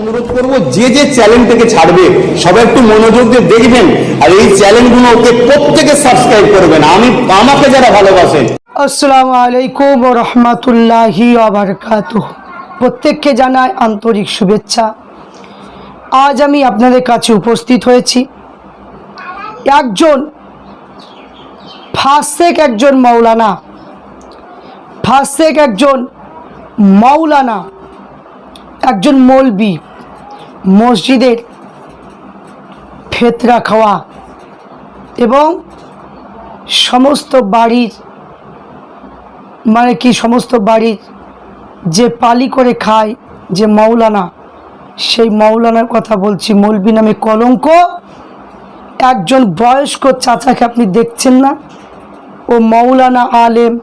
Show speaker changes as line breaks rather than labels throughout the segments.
অনুরোধ করব, যে যে চ্যানেলটাকে ছাড়বে, সবাই একটু মনোযোগ দিয়ে দেখবেন, আর এই চ্যানেলগুলো ওকে প্রত্যেকে সাবস্ক্রাইব করবেন। আমি, আমাকে যারা ভালোবাসেন
আসসালামু আলাইকুম ও রহমতুল্লাহি প্রত্যেককে জানাই আন্তরিক শুভেচ্ছা। আজ আমি আপনাদের কাছে উপস্থিত হয়েছি। একজন ফাসেক একজন মৌলানা ফাসেক একজন মৌলানা একজন মৌলবি মসজিদের ফেতরা খাওয়া এবং সমস্ত বাড়ির মানে কি সমস্ত বাড়ির যে পালি করে খায় যে মৌলানা সেই মৌলানার কথা বলছি। মৌলবি নামে কলঙ্ক। একজন বয়স্ক চাচাকে আপনি দেখছেন না? ও মৌলানা আলেম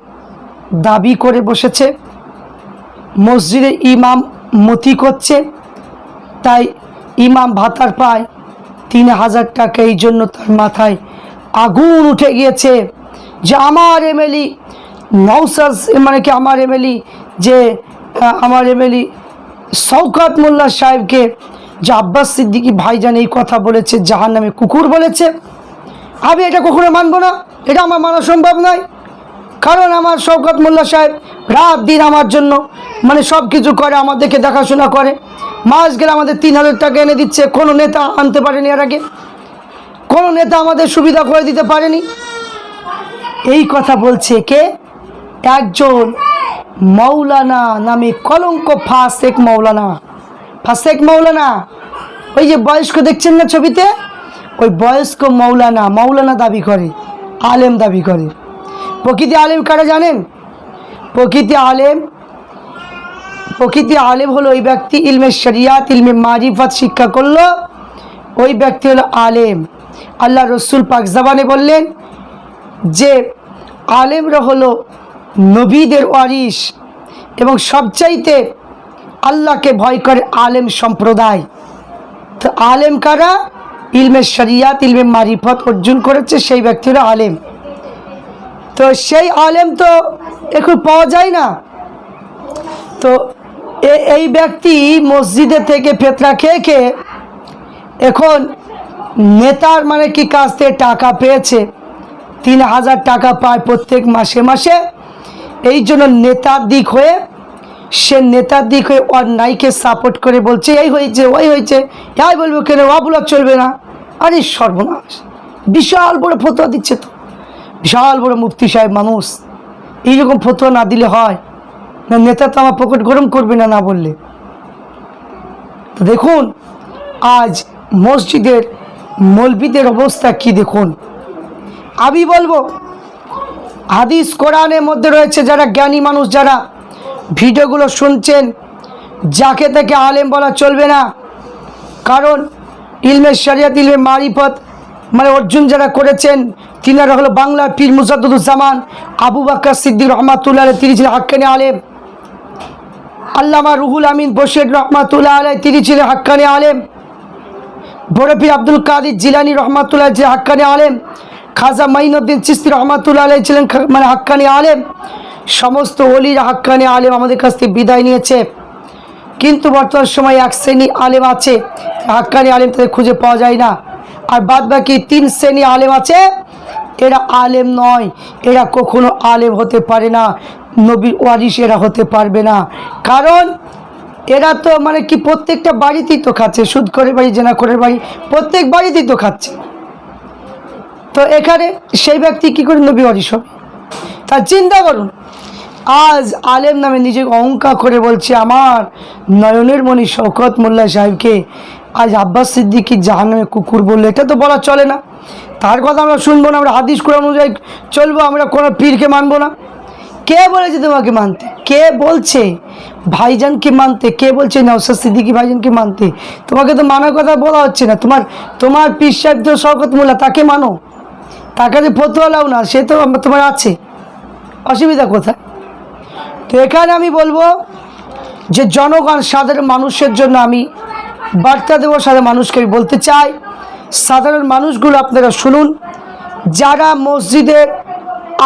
দাবি করে বসেছে। মসজিদে ইমাম মতি করছে। তাই ইমাম ভাতার পায় তিন হাজার টাকা, এই জন্য তার মাথায় আগুন উঠে গিয়েছে যে আমার এমএলই নৌসাদ মানে কি আমার এমএলই যে আমার এমএলই শওকাত মোল্লা সাহেবকে যে আব্বাস সিদ্দিকী ভাইজান এই কথা বলেছে জাহান নামে কুকুর বলেছে। আমি এটা কখনো মানবো না। এটা আমার মানা সম্ভব নয়। কারণ আমার শওকত মোল্লা সাহেব রাত দিন আমার জন্য মানে সব কিছু করে, আমাদেরকে দেখাশোনা করে। মাস গেলে আমাদের তিন হাজার টাকা এনে দিচ্ছে, কোনো নেতা আনতে পারেনি এর আগে। কোনো নেতা আমাদের সুবিধা করে দিতে পারেনি। এই কথা বলছে কে? একজন মৌলানা নামে কলঙ্ক ফাসেক মৌলানা ফাসেক মৌলানা ওই যে বয়স্ক দেখছেন না ছবিতে? ওই বয়স্ক মৌলানা মৌলানা দাবি করে, আলেম দাবি করে। প্রকৃতি আলেম কারা জানেন? প্রকৃতি আলেম প্রকৃতি আলেম হলো ওই ব্যক্তি, ইলমে শরিয়াত, ইলমে মারিফত শিক্ষা করল। ওই ব্যক্তি হলো আলেম। আল্লাহ রসুল পাক জাবানে বললেন যে, আলেমরা হলো নবীদের ওয়ারিস এবং সবচাইতে আল্লাহকে ভয় করে আলেম সম্প্রদায়। তো আলেম কারা? ইলমে শরিয়াত, ইলমে মারিফত অর্জন করেছে সেই ব্যক্তিরা আলেম। তো সেই আলেম তো এখন পাওয়া যায় না। তো এই ব্যক্তি মসজিদে থেকে ফেতরা খেয়ে খেয়ে এখন নেতার মানে কি কাছ থেকে টাকা পেয়েছে? তিন হাজার টাকা পায় প্রত্যেক মাসে মাসে। এই জন্য নেতার দিক হয়ে সে নেতার দিক হয়ে অন্যায়কে সাপোর্ট করে বলছে, এই হয়েছে, ওই হয়েছে। তাই বলব কেন? অবলা চলবে না। আরে সর্বনাশ। বিশাল বড় ফতোয়া দিচ্ছে তো। বিশাল বড় মুফতি সাহেব, মানুষ। এইরকম ফতোয়া না দিলে হয়? না নেতা তো আমার পকেট গরম করবে না না বললে। তো দেখুন, আজ মসজিদের মলবিদের অবস্থা কি দেখুন? আমি বলব, হাদিস কোরআনের মধ্যে রয়েছে যারা জ্ঞানী মানুষ, যারা ভিডিওগুলো শুনছেন, যাকে তাকে আলেম বলা চলবে না। কারণ ইলমে শরিয়াত, ইলমে মারিফত মানে অর্জুন যারা করেছেন, তিনারা হলো বাংলার পীর মুজাদ্দুজ্জামান, আবু বাক্কা সিদ্দিক রহমাতুল্লাহ তিনি ছিলেন হাক্কানি আলেম। আল্লামা রুহুল আমিন বশির রহমাতুল্লাহ আলাই তিনি ছিলেন হাক্কানি আলেম। বরফি আব্দুল কাদির জিলানি রহমাতুল্লাহ যে হাক্কানি আলেম। খাজা মাইনুদ্দিন চিস্তি রহমাতুল্লাহ আলাই ছিলেন মানে হাক্কানি আলেম। সমস্ত অলির হাক্কানি আলেম আমাদের কাছ থেকে বিদায় নিয়েছে। কিন্তু বর্তমান সময় এক শ্রেণি আলেম আছে, হাক্কানি আলেম তাদের খুঁজে পাওয়া যায় না। আর বাদ বাকি তিন শ্রেণি আলেম আছে। এরা আলেম নয়, এরা কখনো আলেম হতে পারে না, নবীর ওয়ারিস এরা হতে পারবে না। কারণ এরা তো মানে কি প্রত্যেকটা বাড়িতেই তো খাচ্ছে, সুদ করে বাড়ি, জেনা করে বাড়ি, প্রত্যেক বাড়িতেই তো খাচ্ছে। তো এখানে সেই ব্যক্তি কি করে নবী ওয়ারিস হবে? তা চিন্তা করুন, আজ আলেম নামে নিজেকে অহংকার করে বলছে আমার নয়নের মণি শওকত মোল্লা সাহেবকে আজ আব্বাস সিদ্দিকি জাহান্নামে কুকুর বললে, এটা তো বলা চলে না। তার কথা আমরা শুনব না, আমরা হাদিস কোরআন অনুযায়ী চলবো, আমরা কোনো পীরকে মানবো না। কে বলেছে তোমাকে মানতে? কে বলছে? ভাইজানকে মানতে? কে বলছে নওসাদ সিদ্দিকি ভাইজানকে মানতে? তোমাকে তো মানার কথা বলা হচ্ছে না। তোমার তোমার পীর সাহেব তো শওকত মোল্লা তাকে মানো। তার কাছে ফতোয়া লাও না, সে তো তোমার আছে। অসুবিধা কোথায়? তো এখানে আমি বলব যে জনগণ, সাধারণ মানুষের জন্য আমি বার্তা দেবো, সাধারণ মানুষকে আমি বলতে চাই, সাধারণ মানুষগুলো আপনারা শুনুন। যারা মসজিদের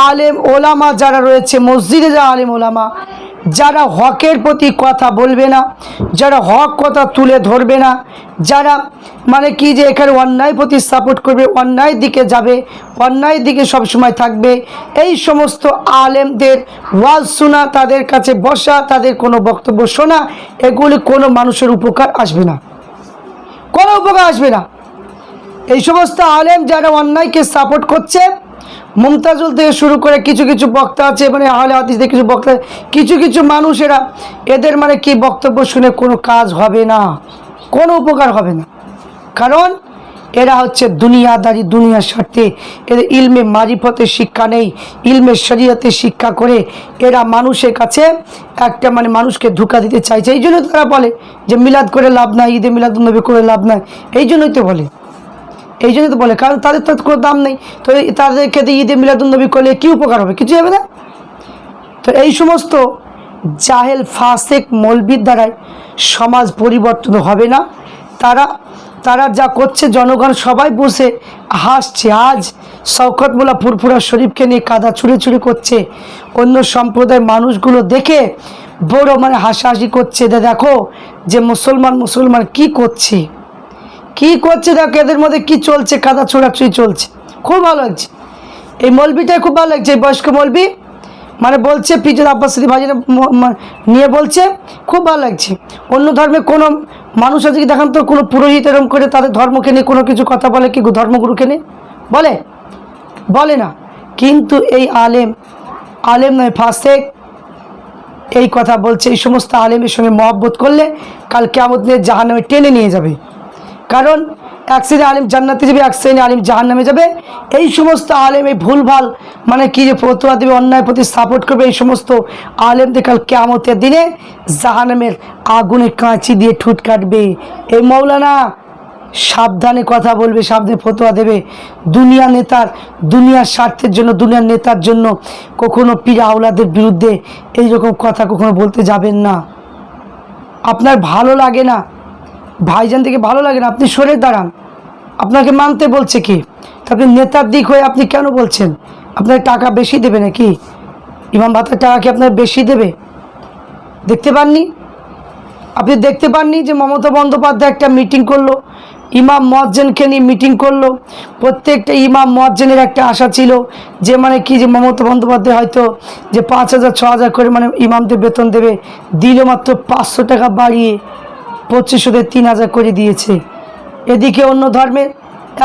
আলেম ওলামা যারা রয়েছে, মসজিদে যারা আলেম ওলামা, যারা হকের প্রতি কথা বলবে না, যারা হক কথা তুলে ধরবে না, যারা মানে কি যে এখানে অন্যায় প্রতি সাপোর্ট করবে, অন্যায় দিকে যাবে, অন্যায় দিকে সবসময় থাকবে, এই সমস্ত আলেমদের ওয়াজ শোনা, তাদের কাছে বসা, তাদের কোনো বক্তব্য শোনা, এগুলি কোনো মানুষের উপকার আসবে না। কোনো উপকার আসবে না। এই সমস্ত আলেম যারা অন্যায়কে সাপোর্ট করছে, মুমতাজুল থেকে শুরু করে কিছু কিছু বক্তা আছে মানে আহলে থেকে কিছু বক্তা, কিছু কিছু মানুষেরা, এদের মানে কি বক্তব্য শুনে কোনো কাজ হবে না, কোনো উপকার হবে না। কারণ এরা হচ্ছে দুনিয়াদারি, দুনিয়ার স্বার্থে। এদের ইলমে মারিফতের শিক্ষা নেই, ইলমে শরীয়তের শিক্ষা করে এরা মানুষের কাছে একটা মানে মানুষকে ধোকা দিতে চাইছে। এই জন্য তারা বলে যে মিলাদ করে লাভ নাই, ঈদে মিলাদ নবী করে লাভ নাই। এই জন্যই তো বলে। এই জন্যই তো বলে, কারণ তাদের তো কোনো দাম নেই। তো তাদের ক্ষেত্রে ঈদে মিলাদুলনবী করলে কী উপকার হবে? কিছু হবে না। তো এই সমস্ত জাহেল, ফাসেক, মলবির দ্বারাই সমাজ পরিবর্তন হবে না। তারা তারা যা করছে, জনগণ সবাই বসে হাসছে। আজ শওকত মোল্লা ফুরফুরা শরীফকে নিয়ে কাদা ছুঁড়ে ছুঁড়ে করছে। অন্য সম্প্রদায়ের মানুষগুলো দেখে বড় মানে হাসাহাসি করছে। দেখো যে মুসলমান মুসলমান কি করছে। কি করছে দেখো, এদের মধ্যে কি চলছে, কাদা ছোড়াছুড়ি চলছে। খুব ভালো লাগছে। এই মলবিটাই খুব ভালো লাগছে, এই বয়স্ক মলবি। মানে বলছে পিজুর আব্বাস ভাজি নিয়ে বলছে, খুব ভালো লাগছে। অন্য ধর্মে কোনো মানুষ আজকে দেখান তো, কোনো পুরোহিত এরম করে তাদের ধর্মকে নিয়ে কোনো কিছু কথা বলে কি ধর্মগুরুকে নিয়ে? বলে? বলে না। কিন্তু এই আলেম আলেম নয়, ফাসেক। এই কথা বলছে, এই সমস্ত আলেমের সঙ্গে মহব্বত করলে কাল কেমন জাহানে টেনে নিয়ে যাবে। কারণ এক শ্রেণি আলিম জান্নাতে যাবে এক শ্রেণি আলিম জাহান্নামে যাবে। এই সমস্ত আলেম এই ভুলভাল মানে কি যে ফতোয়া দেবে অন্যায় প্রতি সাপোর্ট করবে, এই সমস্ত আলেমদের কাল কেয়ামতের দিনে জাহান্নামের আগুনে কাঁচি দিয়ে ঠুট কাটবে। এই মৌলানা, সাবধানে কথা বলবে, সাবধানে ফতোয়া দেবে। দুনিয়া নেতার দুনিয়ার স্বার্থের জন্য দুনিয়ার নেতার জন্য কখনো পীর আওলাদের বিরুদ্ধে এইরকম কথা কখনো বলতে যাবেন না। আপনার ভালো লাগে না ভাইজান থেকে ভালো লাগে না, আপনি সরে দাঁড়ান। আপনাকে মানতে বলছে কি? আপনি নেতার দিক হয়ে আপনি কেন বলছেন? আপনার টাকা বেশি দেবে নাকি? ইমাম ভাতার টাকা কি আপনার বেশি দেবে? দেখতে পাননি? আপনি দেখতে পাননি যে মমতা বন্দ্যোপাধ্যায় একটা মিটিং করল? ইমাম মজ্জেনকে নিয়ে মিটিং করল? প্রত্যেকটা ইমাম মজ্জেনের একটা আশা ছিল যে মানে কি যে মমতা বন্দ্যোপাধ্যায় হয়তো যে পাঁচ হাজার, ছ হাজার করে মানে ইমামদের বেতন দেবে। দিল মাত্র পাঁচশো টাকা বাড়িয়ে পঁচিশশোদের তিন হাজার করে দিয়েছে। এদিকে অন্য ধর্মের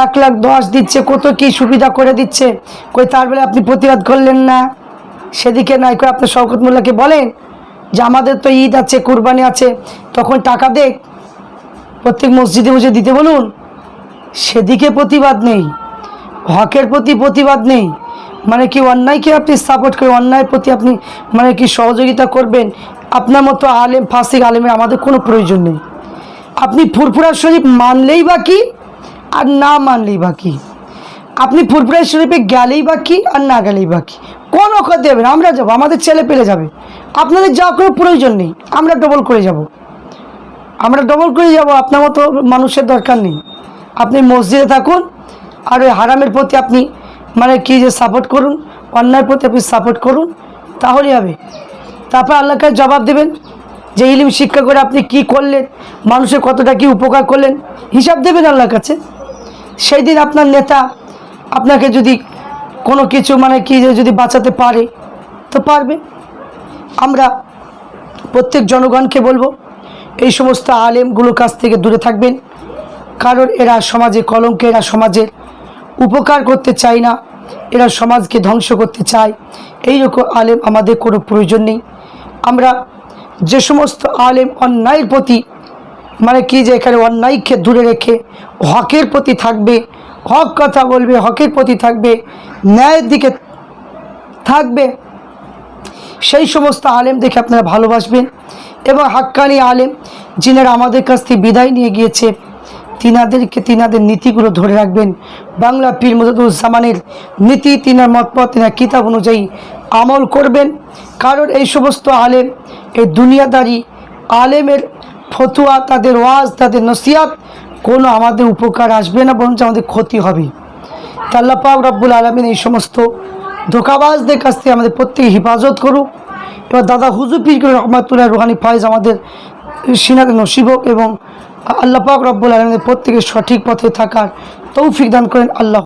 এক লাখ দশ দিচ্ছে, কত কি সুবিধা করে দিচ্ছে? কই তার বেলা আপনি প্রতিবাদ করলেন না। সেদিকে নাই করে আপনার শওকত মোল্লাকে বলেন যে আমাদের তো ঈদ আছে, কুরবানি আছে, তখন টাকা দেখ। প্রত্যেক মসজিদে বসে দিতে বলুন, সেদিকে প্রতিবাদ নেই। হকের প্রতি প্রতিবাদ নেই। মানে কি অন্যায়কে আপনি সাপোর্ট করে অন্যায়ের প্রতি আপনি মানে কি সহযোগিতা করবেন? আপনার মতো আলেম, ফাসিক আলেমের আমাদের কোনো প্রয়োজন নেই। আপনি ফুরফুরা শরীফ মানলেই বা কি আর না মানলেই বা কি? আপনি ফুরফুরা শরীফে গেলেই বা কি আর না গেলেই বা কি? কোন অক্ষর দেবেন আমরা যাব, আমাদের ছেলে পেলে যাবে। আপনাদের যাওয়ার কোনো প্রয়োজন নেই, আমরা ডবল করে যাব। আমরা ডবল করে যাব, আপনার মতো মানুষের দরকার নেই। আপনি মসজিদে থাকুন, আর ওই হারামের প্রতি আপনি মানে কি যে সাপোর্ট করুন, অন্যায়ের প্রতি আপনি সাপোর্ট করুন, তাহলেই হবে। তারপর আল্লাহকে জবাব দেবেন যে ইলিম শিক্ষা করে আপনি কি করলেন? মানুষের কতটা কি উপকার করলেন? হিসাব দেবেন আল্লাহর কাছে। সেই দিন আপনার নেতা আপনাকে যদি কোনো কিছু মানে কি যদি বাঁচাতে পারে, তো পারবে। আমরা প্রত্যেক জনগণকে বলব, এই সমস্ত আলেমগুলোর কাছ থেকে দূরে থাকবেন। কারণ এরা সমাজে কলঙ্ক, এরা সমাজের উপকার করতে চায় না। এরা সমাজকে ধ্বংস করতে চায়। এই রকম আলেম আমাদের কোনো প্রয়োজন নেই। আমরা যে সমস্ত আলেম অন্যায়ের প্রতি মানে কি যে এখানে অন্যায়কে দূরে রেখে হকের প্রতি থাকবে, হক কথা বলবে, হকের প্রতি থাকবে, ন্যায়ের দিকে থাকবে, সেই সমস্ত আলেম দেখে আপনারা ভালোবাসবেন। এবং হাক্কানি আলেম যিনারা আমাদের কাছ থেকে বিদায় নিয়ে গিয়েছে, তিনাদেরকে তিনাদের নীতিগুলো ধরে রাখবেন। বাংলা পীর মুজাদুজ্জামানের নীতি, তিনার মতপথ, তিনার কিতাব অনুযায়ী আমল করবেন। কারণ এই সমস্ত আলেম এই দুনিয়াদারি আলেমের ফতুয়া, তাদের ওয়াজ, তাদের নসিয়াত কোনো আমাদের উপকার আসবে না, বরঞ্চ আমাদের ক্ষতি হবে। তা আল্লাহ রব্বুল আলমিন এই সমস্ত ধোকাবাজদের কাছ থেকে আমাদের প্রত্যেকে হেফাজত করুক। এবার দাদা হুজুর পীর রহমাতুল্লাহ রুহানি ফাইজ আমাদের সিনাতে নসিবক এবং আল্লাহ পাক রব্বুল আলমের প্রত্যেকের সঠিক পথে থাকার তৌফিক দান করেন। আল্লাহ